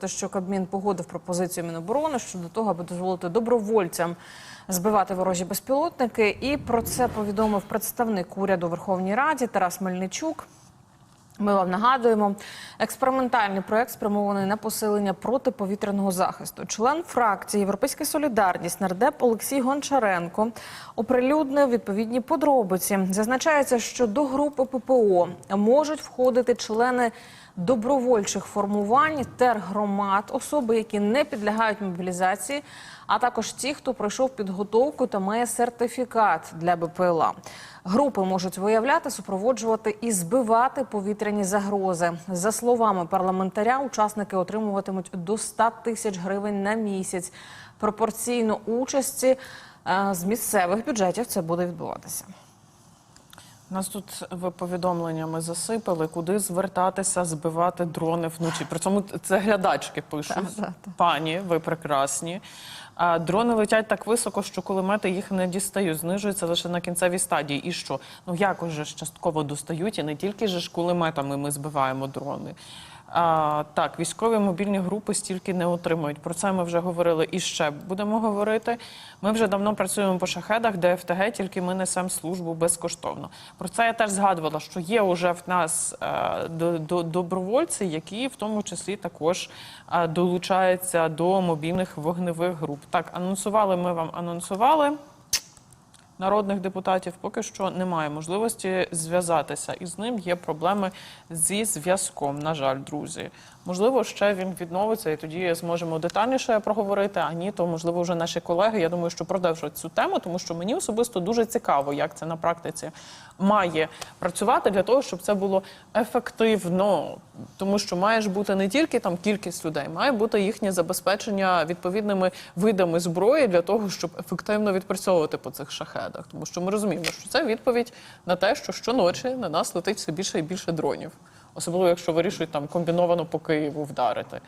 Те, що Кабмін погодив пропозицію Міноборони щодо того, аби дозволити добровольцям збивати ворожі безпілотники, і про це повідомив представник уряду Верховній Раді Тарас Мельничук. Ми вам нагадуємо, експериментальний проект спрямований на посилення протиповітряного захисту. Член фракції Європейська Солідарність нардеп Олексій Гончаренко оприлюднив відповідні подробиці. Зазначається, що до групи ППО можуть входити члени добровольчих формувань, тергромад, особи, які не підлягають мобілізації, а також ті, хто пройшов підготовку та має сертифікат для БПЛА. Групи можуть виявляти, супроводжувати і збивати повітряні загрози. За словами парламентаря, учасники отримуватимуть до 100 тисяч гривень на місяць. Пропорційно участі е, з місцевих бюджетів це буде відбуватися. Нас тут ви повідомленнями засипали, куди звертатися, збивати дрони вночі. При цьому це глядачки пишуть. Пані, ви прекрасні. А дрони летять так високо, що кулемети їх не дістають, знижуються лише на кінцевій стадії. І що? Ну якось же ж частково достають, і не тільки ж кулеметами ми збиваємо дрони. А, так, військові мобільні групи стільки не отримують. Про це ми вже говорили і ще будемо говорити. Ми вже давно працюємо по шахедах, де ФТГ, тільки ми несемо службу безкоштовно. Про це я теж згадувала, що є вже в нас е, до, до, добровольці, які в тому числі також е, долучаються до мобільних вогневих груп. Так, анонсували ми вам анонсували народних депутатів поки що немає можливості зв'язатися із ним. Є проблеми зі зв'язком. На жаль, друзі. Можливо, ще він відновиться, і тоді зможемо детальніше проговорити. А ні, то можливо вже наші колеги. Я думаю, що продовжать цю тему, тому що мені особисто дуже цікаво, як це на практиці має працювати для того, щоб це було ефективно. Тому що має ж бути не тільки там кількість людей, має бути їхнє забезпечення відповідними видами зброї для того, щоб ефективно відпрацьовувати по цих шахедах. Тому що ми розуміємо, що це відповідь на те, що щоночі на нас летить все більше і більше дронів, особливо якщо вирішують там комбіновано по Києву вдарити.